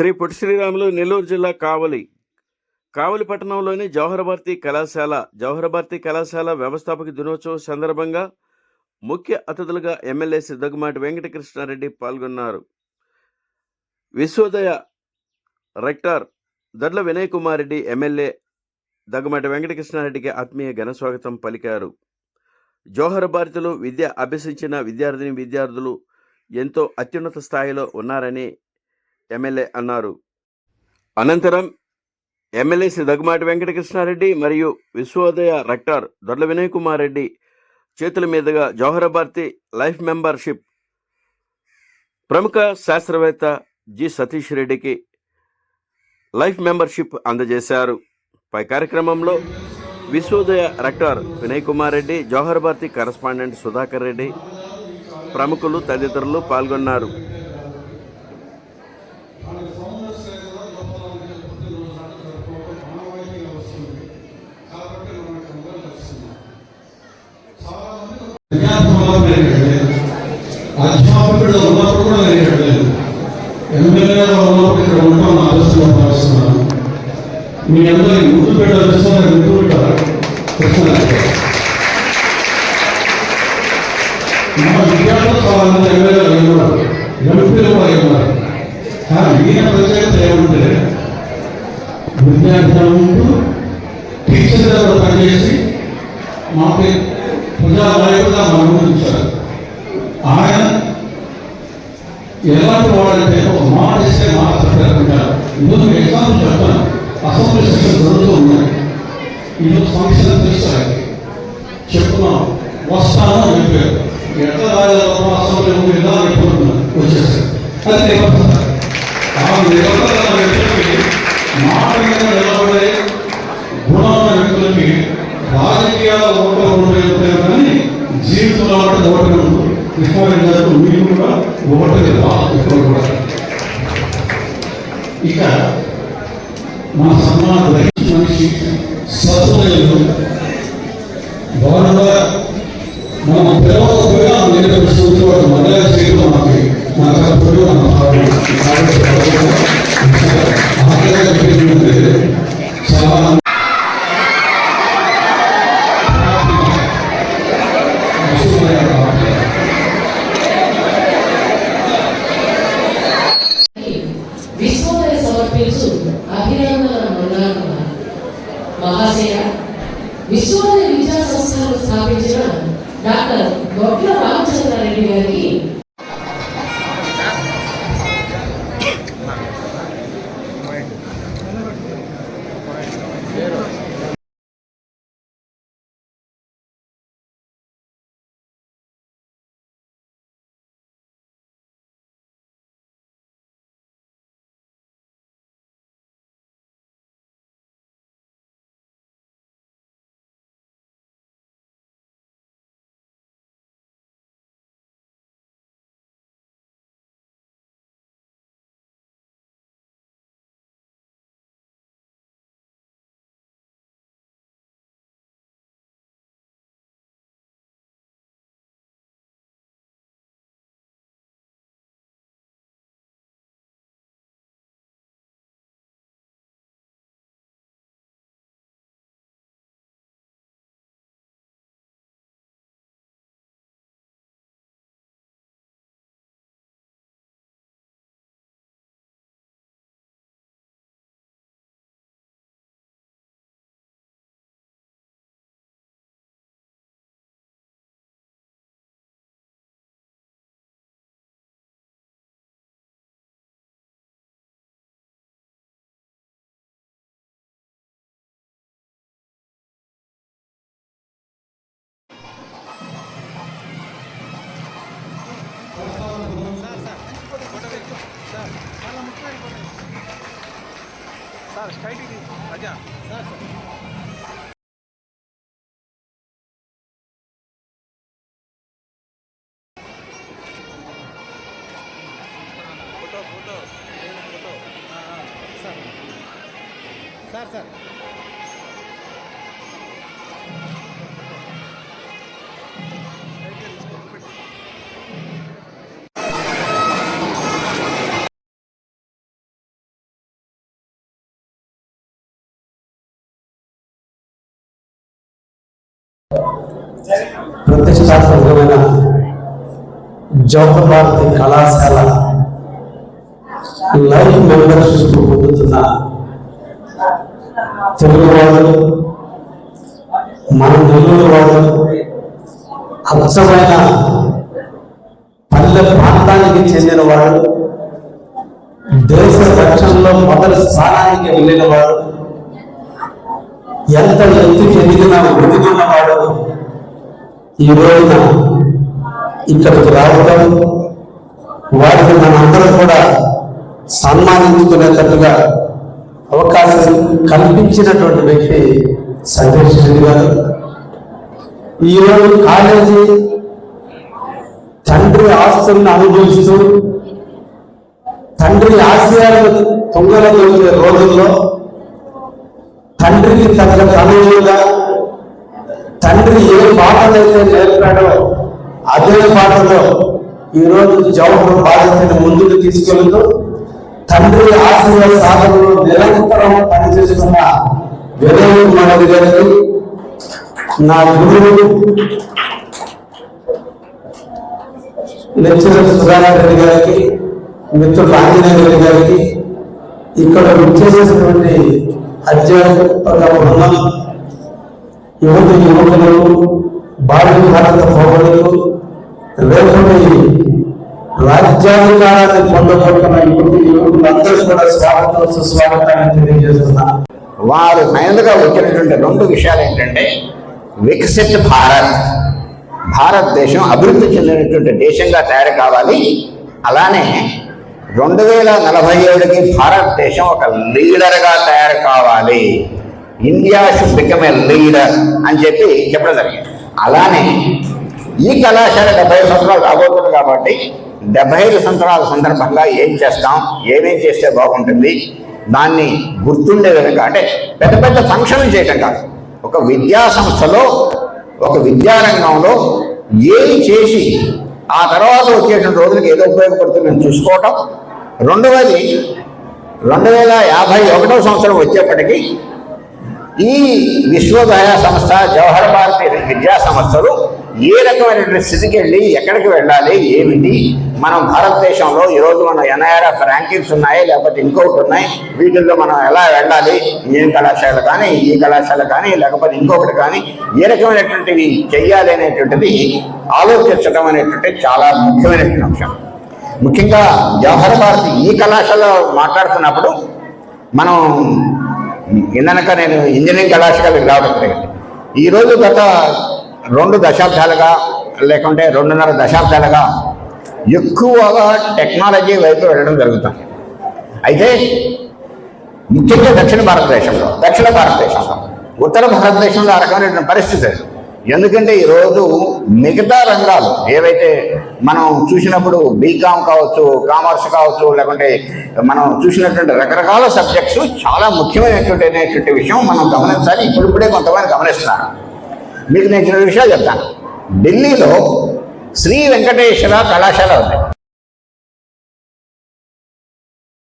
శ్రీ పొట్టి శ్రీరాములు నెల్లూరు జిల్లా కావలి. కావలి పట్టణంలోని జవహర్ భారతి కళాశాల జవహర్ భారతి కళాశాల వ్యవస్థాపక దినోత్సవం సందర్భంగా ముఖ్య అతిథులుగా ఎమ్మెల్యే సిద్ధగుమాటి వెంకటకృష్ణారెడ్డి పాల్గొన్నారు. విశ్వోదయ రెక్టార్ దడ్ల వినయ్ కుమార్ రెడ్డి ఎమ్మెల్యే దగ్గుమాటి వెంకటకృష్ణారెడ్డికి ఆత్మీయ ఘన స్వాగతం పలికారు. జోహర్ భారతిలో విద్య అభ్యసించిన విద్యార్థిని విద్యార్థులు ఎంతో అత్యున్నత స్థాయిలో ఉన్నారని ఎమ్మెల్యే అన్నారు. అనంతరం ఎమ్మెల్యే శ్రీ దగ్గుమాటి వెంకటకృష్ణారెడ్డి మరియు విశ్వోదయ రెక్టార్ దొడ్ల వినయ్ కుమార్ రెడ్డి చేతుల మీదుగా జవహర్ భారతి లైఫ్ మెంబర్షిప్ ప్రముఖ శాస్త్రవేత్త జి సతీష్ రెడ్డికి లైఫ్ మెంబర్షిప్ అందజేశారు. పై కార్యక్రమంలో విశ్వోదయ రెక్టార్ వినయ్ కుమార్ రెడ్డి జవహర్ భారతి కరస్పాండెంట్ సుధాకర్ రెడ్డి ప్రముఖులు తదితరులు పాల్గొన్నారు విద్యార్థులు పెరిగాడు ఇక్కడ ఉన్నప్పుడు కూడా లేదు. ఎమ్మెల్యేగా ఉన్నప్పుడు ఇక్కడ ఉంటాం నా భావిస్తున్నాను. మీ అందరికి గుర్తు పెట్టాల్సిన గుర్తు పెట్టారు కృష్ణారెడ్డి మన విద్యార్థులు చాలా మంది ఎమ్మెల్యేలు అయి ఉన్నారు ఎంపీలు కూడా అయి ఉన్నారు కానీ ఈయన ప్రత్యేకత ఏమంటే విద్యార్థులు ఈరోజు ఎగ్జాంపుల్ చెప్తాను అసెంబ్లీ సెషన్ జరుగుతూ ఉన్నాయి. ఈరోజు ఫంక్షన్ తీసుకోవాలి చెప్తున్నాం. వస్తాను అని చెప్పారు. ఎట్లా రాజాలో అసెంబ్లీ ముందు ఇలా అనుకుంటున్నాను వచ్చేసారు. అది నిబద్ధత ఆ నిబద్ధత వ్యక్తులకి 나는 너편 아무 찾아다니게 सर स्टाइल अच्छा सर ప్రతిష్టాత్మకమైన జవహర్ భారతి కళాశాల లైఫ్ మెంబర్షిప్ పొందుతున్న తెలుగు వాళ్ళు మన నెల్లూరు వాళ్ళు అచ్చమైన పల్లె ప్రాంతానికి చెందిన వాళ్ళు దేశ రక్షణలో మొదటి స్థానానికి వెళ్ళిన వాడు ఎంత ఎత్తుకి ఎదిగినా ఎదిగినవాడు ఈ రోజున ఇక్కడికి రావడం వారికి మనందరం కూడా సన్మానించుకునేటట్టుగా అవకాశం కల్పించినటువంటి వ్యక్తి సంతోష్ రెడ్డి గారు. ఈరోజు కాలేజీ తండ్రి ఆస్తులను అనుభవిస్తూ తండ్రి ఆశయాలను తుంగలో రోజుల్లో తండ్రికి తగ్గ తనయులుగా తండ్రి ఏ పాటలైతే నేర్పాడో అదే పాటలో ఈరోజు జవహర్ బాధ్యతను ముందుకు తీసుకెళ్తూ తండ్రి ఆశయ సాధనలో నిరంతరం పనిచేస్తున్న వినయ్ మనది గారికి నా గురువు లెక్చరర్ సుధాకర్ రెడ్డి గారికి మిత్రులు ఆంజనేయ రెడ్డి గారికి ఇక్కడ విచ్చేసినటువంటి అధ్యాత్మిక బృందం యువత యువకులు బాల్య భారత పౌరులకు రేపటి రాజ్యాధికారాన్ని పొందబోతున్న యువత యువకులందరూ కూడా స్వాగతం సుస్వాగతాన్ని తెలియజేస్తున్నా. వారు ఫైనల్గా వచ్చినటువంటి రెండు విషయాలు ఏంటంటే వికసిత్ భారత్. భారతదేశం అభివృద్ధి చెందినటువంటి దేశంగా తయారు కావాలి. అలానే రెండు వేల నలభై ఏడుకి భారతదేశం ఒక లీడర్గా తయారు కావాలి. India should become a leader అని చెప్పి చెప్పడం జరిగింది. అలానే ఈ కళాశాల డెబ్బై సంవత్సరాలు రాబోతుంది కాబట్టి డెబ్బై ఐదు సంవత్సరాల సందర్భంగా ఏం చేస్తాం? ఏమేం చేస్తే బాగుంటుంది? దాన్ని గుర్తుండే విధంగా అంటే పెద్ద పెద్ద ఫంక్షన్లు చేయటం కాదు. ఒక విద్యా సంస్థలో ఒక విద్యారంగంలో ఏమి చేసి ఆ తర్వాత వచ్చేటువంటి రోజులకు ఏదో ఉపయోగపడుతుందని చూసుకోవటం. రెండవది రెండు వేల యాభై ఒకటో సంవత్సరం వచ్చేప్పటికీ ఈ విశ్వోదయ సంస్థ జవహర్ భారతి విద్యా సంస్థలు ఏ రకమైనటువంటి స్థితికి వెళ్ళి ఎక్కడికి వెళ్ళాలి ఏమిటి? మనం భారతదేశంలో ఈరోజు మన ఎన్ఐఆర్ఎఫ్ ర్యాంకింగ్స్ ఉన్నాయి లేకపోతే ఇంకొకటి ఉన్నాయి? వీటిల్లో మనం ఎలా వెళ్ళాలి? ఏ కళాశాల కానీ ఈ కళాశాల కానీ లేకపోతే ఇంకొకటి కానీ ఏ రకమైనటువంటివి చెయ్యాలి అనేటువంటిది ఆలోచించడం అనేటువంటిది చాలా ముఖ్యమైనటువంటి అంశం. ముఖ్యంగా జవహర్ భారతి ఈ కళాశాల మాట్లాడుతున్నప్పుడు మనం ఇందనక నేను ఇంజనీరింగ్ కళాశాలకు రావడం జరిగింది. ఈరోజు గత రెండు దశాబ్దాలుగా లేకుంటే రెండున్నర దశాబ్దాలుగా ఎక్కువగా టెక్నాలజీ వైపు వెళ్ళడం జరుగుతుంది అయితే ముఖ్యంగా దక్షిణ భారతదేశంలో దక్షిణ భారతదేశంలో ఉత్తర భారతదేశంలో ఆ రకమైనటువంటి పరిస్థితి ఎందుకంటే ఈరోజు మిగతా రంగాలు ఏవైతే మనం చూసినప్పుడు బీకామ్ కావచ్చు కామర్స్ కావచ్చు లేకుంటే మనం చూసినటువంటి రకరకాల సబ్జెక్ట్స్ చాలా ముఖ్యమైనటువంటి అనేటువంటి విషయం మనం గమనించాలి. ఇప్పుడిప్పుడే కొంతమంది గమనిస్తున్నారు. మీకు నేను చిన్న విషయాలు చెప్తాను. ఢిల్లీలో శ్రీ వెంకటేశ్వర కళాశాల ఉంది.